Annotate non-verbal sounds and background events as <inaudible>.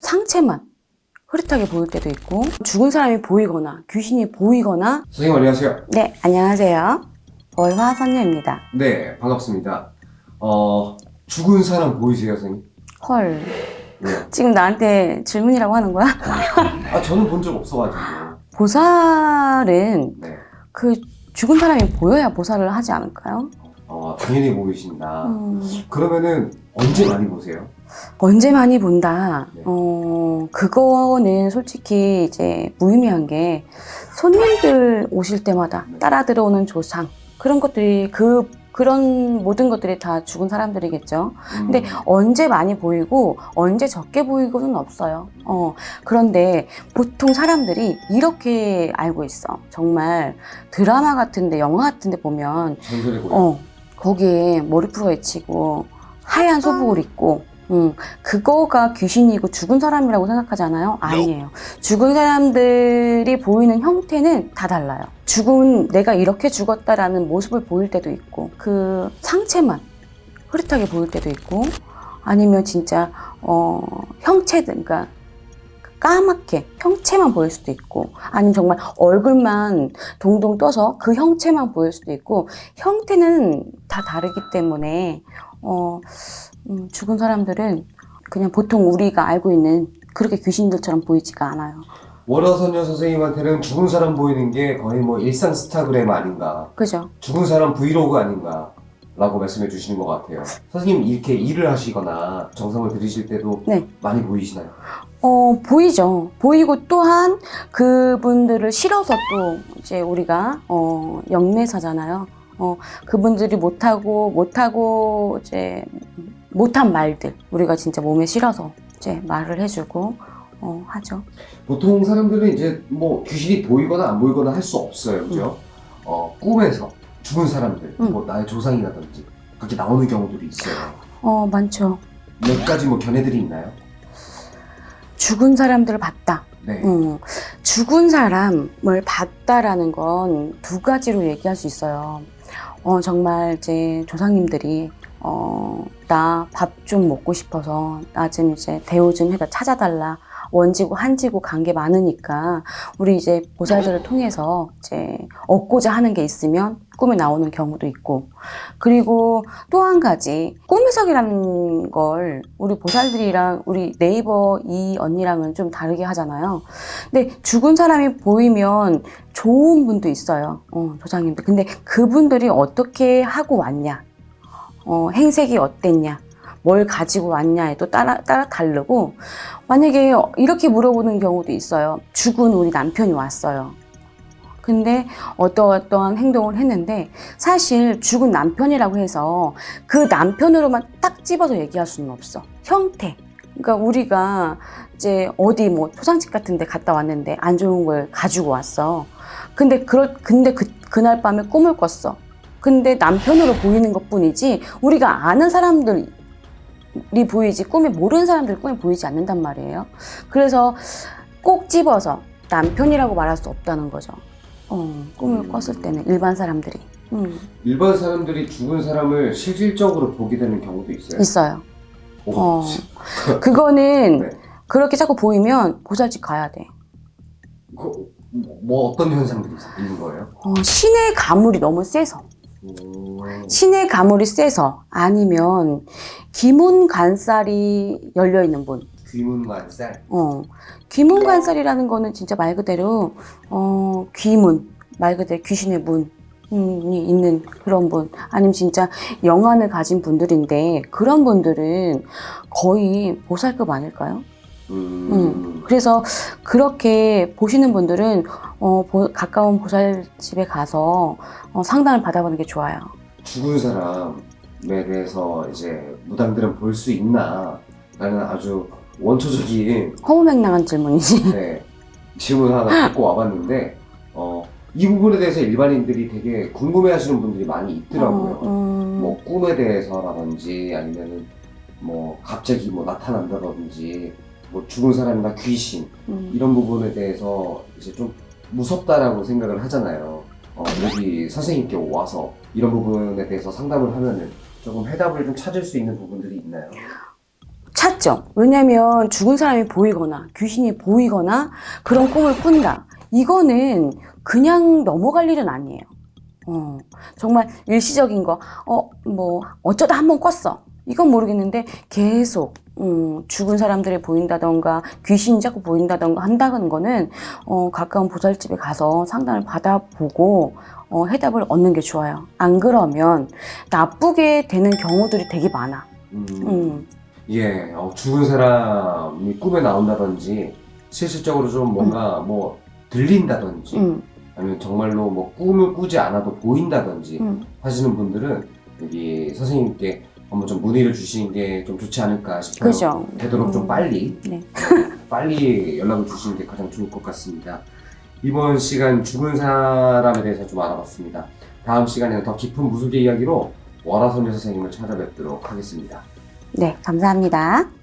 상체만 흐릿하게 보일 때도 있고 죽은 사람이 보이거나 귀신이 보이거나 선생님 안녕하세요. 네 안녕하세요 월화 선녀입니다 네 반갑습니다. 어 죽은 사람 보이세요 선생님? 헐 네. 지금 나한테 질문이라고 하는 거야? 아 저는 본 적 없어가지고. 보살은 네. 그 죽은 사람이 보여야 보살을 하지 않을까요? 어 당연히 보이신다. 음, 그러면은 언제 많이 보세요? 언제 많이 본다? 네. 어, 그거는 솔직히 이제 무의미한 게 손님들 오실 때마다 네. 따라 들어오는 조상 그런 것들이 그 그런 모든 것들이 다 죽은 사람들이겠죠. 근데 음, 언제 많이 보이고 언제 적게 보이고는 없어요. 어, 그런데 보통 사람들이 이렇게 알고 있어. 정말 드라마 같은데 영화 같은데 보면 전설의 고향. 어, 거기에 머리풀어 헤치고 하얀 소복을 입고 음, 그거가 귀신이고 죽은 사람이라고 생각하잖아요. 아니에요. 죽은 사람들이 보이는 형태는 다 달라요. 죽은 내가 이렇게 죽었다라는 모습을 보일 때도 있고 그 상체만 흐릿하게 보일 때도 있고 아니면 진짜 어, 형체들 그러니까 까맣게 형체만 보일 수도 있고 아니면 정말 얼굴만 동동 떠서 그 형체만 보일 수도 있고 형태는 다 다르기 때문에 어, 음, 죽은 사람들은 그냥 보통 우리가 알고 있는 그렇게 귀신들처럼 보이지가 않아요. 월화선녀 선생님한테는 죽은 사람 보이는 게 거의 뭐 일상 스타그램 아닌가. 그죠? 죽은 사람 브이로그 아닌가. 라고 말씀해 주시는 것 같아요. 선생님 이렇게 일을 하시거나 정성을 들이실 때도 네. 많이 보이시나요? 어, 보이죠. 보이고 또한 그분들을 실어서 또 이제 우리가 어, 영매사잖아요. 어, 그분들이 못하고 못하고 이제 못한 말들 우리가 진짜 몸에 실어서 이제 말을 해주고 어, 하죠. 보통 사람들은 이제 뭐 귀신이 보이거나 안 보이거나 할 수 없어요, 그죠? 어, 꿈에서 죽은 사람들, 음. 뭐 나의 조상이라든지 그렇게 나오는 경우들이 있어요. 어, 많죠. 몇 가지 뭐 견해들이 있나요? 죽은 사람들을 봤다. 네. 음, 죽은 사람을 봤다라는 건 두 가지로 얘기할 수 있어요. 어, 정말 이제 조상님들이 어, 나 밥 좀 먹고 싶어서 나 좀 이제 대우 좀 해다 찾아달라. 원지고 한지고 간 게 많으니까 우리 이제 보살들을 통해서 이제 얻고자 하는 게 있으면 꿈에 나오는 경우도 있고 그리고 또 한 가지 꿈 해석이라는 걸 우리 보살들이랑 우리 네이버 이 언니랑은 좀 다르게 하잖아요. 근데 죽은 사람이 보이면 좋은 분도 있어요. 어, 조상님들. 근데 그분들이 어떻게 하고 왔냐? 어, 행색이 어땠냐? 뭘 가지고 왔냐에 또 따라, 따라 다르고, 만약에 이렇게 물어보는 경우도 있어요. 죽은 우리 남편이 왔어요. 근데 어떠어떠한 행동을 했는데, 사실 죽은 남편이라고 해서 그 남편으로만 딱 집어서 얘기할 수는 없어. 형태. 그러니까 우리가 이제 어디 뭐 포상집 같은 데 갔다 왔는데 안 좋은 걸 가지고 왔어. 근데 그럴 근데 그 그날 밤에 꿈을 꿨어. 근데 남편으로 보이는 것 뿐이지 우리가 아는 사람들이 보이지 꿈에 모르는 사람들 꿈에 보이지 않는단 말이에요. 그래서 꼭 집어서 남편이라고 말할 수 없다는 거죠. 어, 꿈을 음. 꿨을 때는 일반 사람들이 음, 일반 사람들이 죽은 사람을 실질적으로 보게 되는 경우도 있어요. 있어요. 오, 어. 시- <laughs> 그거는 네. 그렇게 자꾸 보이면 보살집 가야 돼. 그, 뭐 어떤 현상들이 있- 있는 거예요? 어, 신의 가물이 너무 세서. 오, 신의 가물이 세서 아니면 기문간살이 열려 있는 분. 귀문관살. 어, 귀문간살이라는 거는 진짜 말 그대로 어, 귀문 말 그대로 귀신의 문 이 있는 그런 분 아니면 진짜 영안을 가진 분들인데 그런 분들은 거의 보살급 아닐까요? 음. 음. 그래서 그렇게 보시는 분들은 어, 보- 가까운 보살집에 가서 어, 상담을 받아보는 게 좋아요. 죽은 사람에 대해서 이제 무당들은 볼 수 있나? 라는 아주 원초적인 허무맹랑한 질문이지. <laughs> 네, 질문 하나 갖고 와봤는데 어, 이 부분에 대해서 일반인들이 되게 궁금해하시는 분들이 많이 있더라고요. 어, 음, 뭐 꿈에 대해서라든지 아니면은 뭐 갑자기 뭐 나타난다든지 뭐 죽은 사람이나 귀신 음. 이런 부분에 대해서 이제 좀 무섭다라고 생각을 하잖아요. 어, 여기 선생님께 와서 이런 부분에 대해서 상담을 하면은 조금 해답을 좀 찾을 수 있는 부분들이 있나요? 찾죠. 왜냐면 죽은 사람이 보이거나 귀신이 보이거나 그런 꿈을 꾼다. 이거는 그냥 넘어갈 일은 아니에요. 어, 정말 일시적인 거, 어, 뭐, 어쩌다 한 번 꿨어. 이건 모르겠는데 계속, 음, 죽은 사람들이 보인다던가 귀신이 자꾸 보인다던가 한다는 거는, 어, 가까운 보살집에 가서 상담을 받아보고, 어, 해답을 얻는 게 좋아요. 안 그러면 나쁘게 되는 경우들이 되게 많아. 음, 음. 예, 어, 죽은 사람이 꿈에 나온다든지 실질적으로 좀 뭔가 뭐 들린다든지 음, 아니면 정말로 뭐 꿈을 꾸지 않아도 보인다든지 음. 하시는 분들은 여기 선생님께 한번 좀 문의를 주시는 게 좀 좋지 않을까 싶어요. 그죠. 되도록 좀 음. 빨리 네. 빨리 연락을 주시는 게 가장 좋을 것 같습니다. 이번 시간 죽은 사람에 대해서 좀 알아봤습니다. 다음 시간에는 더 깊은 무술계 이야기로 월화선녀 선생님을 찾아뵙도록 하겠습니다. 네, 감사합니다.